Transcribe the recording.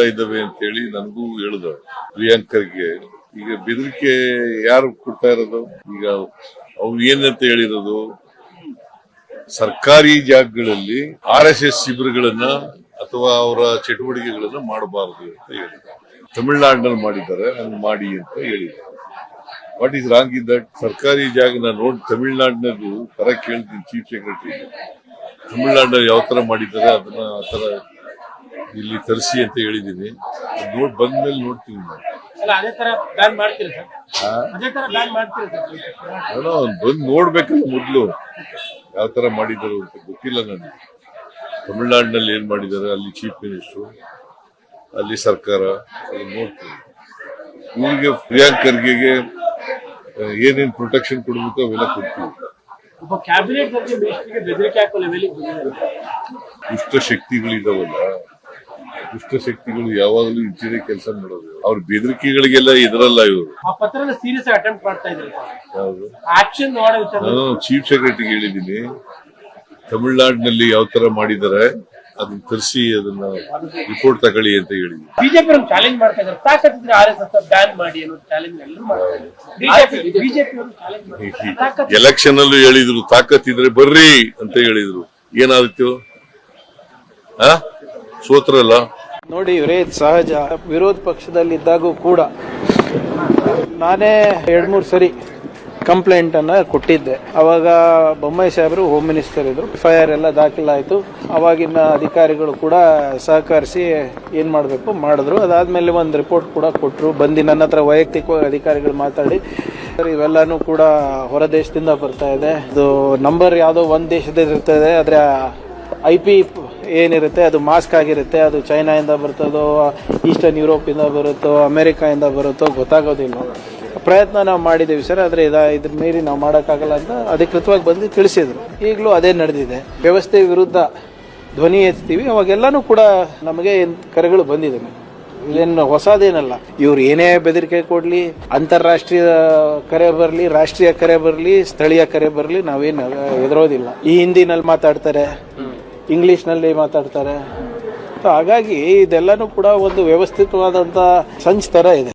ನಡೀತಾ ಇದ್ದಾವೆ ಅಂತ ಹೇಳಿ ನನಗೂ ಹೇಳಿದ ಪ್ರಿಯಾಂಕರ್ಗೆ ಈಗ ಬೆದರಿಕೆ ಯಾರು ಕೊಡ್ತಾ ಇರೋದು? ಈಗ ಅವ್ರು ಏನಂತ ಹೇಳಿರೋದು? ಸರ್ಕಾರಿ ಜಾಗಗಳಲ್ಲಿ ಆರ್ ಎಸ್ ಎಸ್ ಶಿಬಿರಗಳನ್ನ ಅಥವಾ ಅವರ ಚಟುವಟಿಕೆಗಳನ್ನ ಮಾಡಬಾರದು ಅಂತ ಹೇಳಿದ್ದಾರೆ. ತಮಿಳ್ನಾಡಿನಲ್ಲಿ ಮಾಡಿದ್ದಾರೆ, ಹಂಗ್ ಮಾಡಿ ಅಂತ ಹೇಳಿದ್ದಾರೆ. What is wrong in that ಸರ್ಕಾರಿ ಜಾಗ ನಾನು ನೋಡಿ ತಮಿಳ್ನಾಡಿನದು ತರ ಕೇಳ್ತೀನಿ ಚೀಫ್ ಸೆಕ್ರೆಟರಿ ತಮಿಳ್ನಾಡಿನಲ್ಲಿ ಯಾವ ತರ ಮಾಡಿದ್ದಾರೆ, ಅದನ್ನ ಆ ತರ ಇಲ್ಲಿ ತರಿಸಿ ಅಂತ ಹೇಳಿದೀನಿ. ನೋಡಿ ಬಂದ್ಮೇಲೆ ಏನೋ ಒಂದ್ ಬಂದ್ ನೋಡ್ಬೇಕಲ್ಲ ಮೊದ್ಲು. ಯಾವ ತರ ಮಾಡಿದ್ದಾರೆ ಅಂತ ಗೊತ್ತಿಲ್ಲ ನನಗೆ ತಮಿಳ್ನಾಡಿನಲ್ಲಿ ಏನ್ ಮಾಡಿದ್ದಾರೆ ಅಲ್ಲಿ ಚೀಫ್ ಮಿನಿಸ್ಟರ್ ಅಲ್ಲಿ ಸರ್ಕಾರ ನೋಡ್ತೀವಿ ಇವ್ರಿಗೆ ಪ್ರಿಯಾಂಕ್ ಖರ್ಗೆಗೆ ಏನೇನ್ ಪ್ರೊಟೆಕ್ಷನ್ ಕೊಡ್ಬೇಕು ಅವೆಲ್ಲ ಕೊಡ್ತೀವಿ ಒಬ್ಬ ಕ್ಯಾಬಿನೆಟ್ ದುಷ್ಟ ಶಕ್ತಿಗಳು ಯಾವಾಗಲೂ ಇಚ್ಛೆ ಕೆಲಸ ಮಾಡೋದು ಅವ್ರ ಬೆದರಿಕೆಗಳಿಗೆಲ್ಲ ಇದರಲ್ಲ ಇವರು. ಆ ಪತ್ರನ ಸೀರಿಯಸ್ ಆಗಿ ಅಟೆಂಪ್ಟ್ ಮಾಡ್ತಾ ಇದ್ದಾರೆ ಯಾವುದು? ಆಕ್ಷನ್ ಮಾಡೋ ನಾನು ಚೀಫ್ ಸೆಕ್ರೆಟರಿಗೆ ಹೇಳಿದೀನಿ ತಮಿಳುನಾಡಿನಲ್ಲಿ ಯಾವ ತರ ಮಾಡಿದ್ದಾರೆ ಅದನ್ನ ತರಿಸಿ ಅದನ್ನ ರಿಪೋರ್ಟ್ ತಗೊಳ್ಳಿ ಅಂತ ಹೇಳಿದ್ವಿ ಬಿಜೆಪಿ ಚಾಲೆಂಜ್ ಮಾಡ್ತಾ ಇದ್ದಾರೆ ತಾಕತ್ತಿದ್ರೆ ಆರ್ ಎಸ್ ಎಸ್ ಬ್ಯಾನ್ ಮಾಡಿ ಅನ್ನೋ ಚಾಲೆಂಜ್ ಎಲ್ಲರೂ ಮಾಡ್ತಾರೆ ಬಿಜೆಪಿ ಅವರು ಚಾಲೆಂಜ್ ಮಾಡ್ತಾರೆ ತಾಕತ್ತು ಎಲೆಕ್ಷನ್ ಅಲ್ಲೂ ಹೇಳಿದ್ರು ತಾಕತ್ತಿದ್ರೆ ಬರ್ರಿ ಅಂತ ಹೇಳಿದ್ರು. ಏನಾದಿತ್ತು ಆ? ಸೋತ್ರಲ್ಲ ನೋಡಿ, ಇವರೇ ಸಹಜ. ವಿರೋಧ ಪಕ್ಷದಲ್ಲಿದ್ದಾಗೂ ಕೂಡ ನಾನೇ ಎರಡ್ ಮೂರು ಸರಿ ಕಂಪ್ಲೇಂಟ್ ಅನ್ನ ಕೊಟ್ಟಿದ್ದೆ. ಅವಾಗ ಬೊಮ್ಮಾಯಿ ಸಾಹೇಬರು ಹೋಮ್ ಮಿನಿಸ್ಟರ್ ಇದ್ರು. ಎಫ್ ಐ ಆರ್ ಎಲ್ಲ ದಾಖಲಾಯಿತು. ಅವಾಗಿನ ಅಧಿಕಾರಿಗಳು ಕೂಡ ಸಹಕರಿಸಿ ಏನ್ ಮಾಡಬೇಕು ಮಾಡಿದ್ರು. ಅದಾದ್ಮೇಲೆ ಒಂದು ರಿಪೋರ್ಟ್ ಕೂಡ ಕೊಟ್ಟರು ಬಂದು ನನ್ನ ಹತ್ರ ವೈಯಕ್ತಿಕವಾಗಿ ಅಧಿಕಾರಿಗಳು ಮಾತಾಡಿ ಇವೆಲ್ಲಾನು ಕೂಡ ಹೊರ ದೇಶದಿಂದ ಬರ್ತಾ ಇದೆ. ಇದು ನಂಬರ್ ಯಾವುದೋ ಒಂದು ದೇಶದ ಇರ್ತದೆ ಆದ್ರೆ ಐ ಪಿ ಏನಿರುತ್ತೆ, ಅದು ಮಾಸ್ಕ್ ಆಗಿರುತ್ತೆ, ಅದು ಚೈನಾಯಿಂದ ಬರ್ತದೋ, ಈಸ್ಟರ್ನ್ ಯುರೋಪಿಂದ ಬರುತ್ತೋ, ಅಮೆರಿಕಾಯಿಂದ ಬರುತ್ತೋ ಗೊತ್ತಾಗೋದಿಲ್ಲ. ಪ್ರಯತ್ನ ನಾವು ಮಾಡಿದ್ದೀವಿ ಸರ್, ಆದರೆ ಇದ ಇದ್ರ ಮೀರಿ ನಾವು ಮಾಡೋಕ್ಕಾಗಲ್ಲ ಅಂತ ಅಧಿಕೃತವಾಗಿ ಬಂದು ತಿಳಿಸಿದ್ರು. ಈಗಲೂ ಅದೇ ನಡೆದಿದೆ. ವ್ಯವಸ್ಥೆ ವಿರುದ್ಧ ಧ್ವನಿ ಎತ್ತೀವಿ, ಅವಾಗೆಲ್ಲನೂ ಕೂಡ ನಮಗೆ ಕರೆಗಳು ಬಂದಿದೆ. ಇದೇನು ಹೊಸದೇನಲ್ಲ. ಇವ್ರು ಏನೇ ಬೆದರಿಕೆ ಕೊಡಲಿ, ಅಂತಾರಾಷ್ಟ್ರೀಯ ಕರೆ ಬರಲಿ, ರಾಷ್ಟ್ರೀಯ ಕರೆ ಬರಲಿ, ಸ್ಥಳೀಯ ಕರೆ ಬರಲಿ, ನಾವೇನು ಎದುರೋದಿಲ್ಲ. ಈ ಹಿಂದಿನಲ್ಲಿ ಮಾತಾಡ್ತಾರೆ ಇಂಗ್ಲಿಷ್ನಲ್ಲಿ ಮಾತಾಡ್ತಾರೆ. ಸೊ ಹಾಗಾಗಿ ಇದೆಲ್ಲನೂ ಕೂಡ ಒಂದು ವ್ಯವಸ್ಥಿತವಾದಂಥ ಸಂಚ್ ಥರ ಇದೆ.